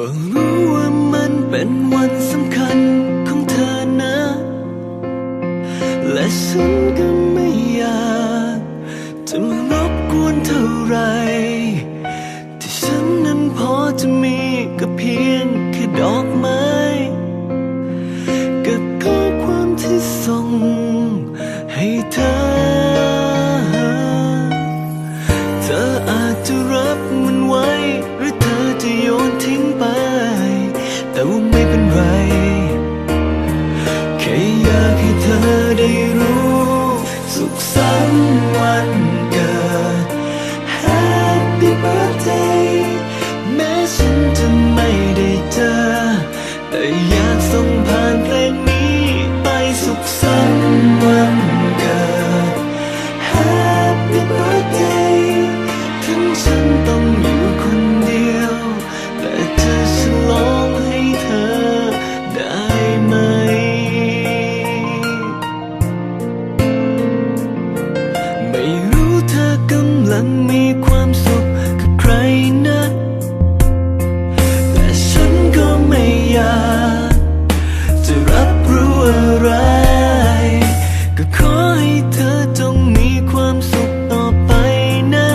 ก็รู้ว่ามันเป็นวันสำคัญของเธอนะ และฉันก็ไม่อยากจะมารบกวนเท่าไร ที่ฉันนั้นพอจะมีก็เพียงแค่ดอกไม้กับข้อความที่ส่งให้เธอ แค่อยากให้เธอได้รู้ำลังมีความสุขกับใครนะแต่ฉันก็ไม่อยากจะรับรู้อะไร ก็ขอให้เธอจงมีความสุขต่อไปนะ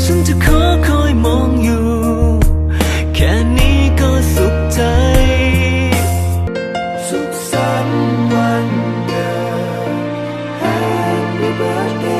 ฉันจะขอคอยมองอยู่ แค่นี้ก็สุขใจ สุขสันต์วันเกิด Happy birthday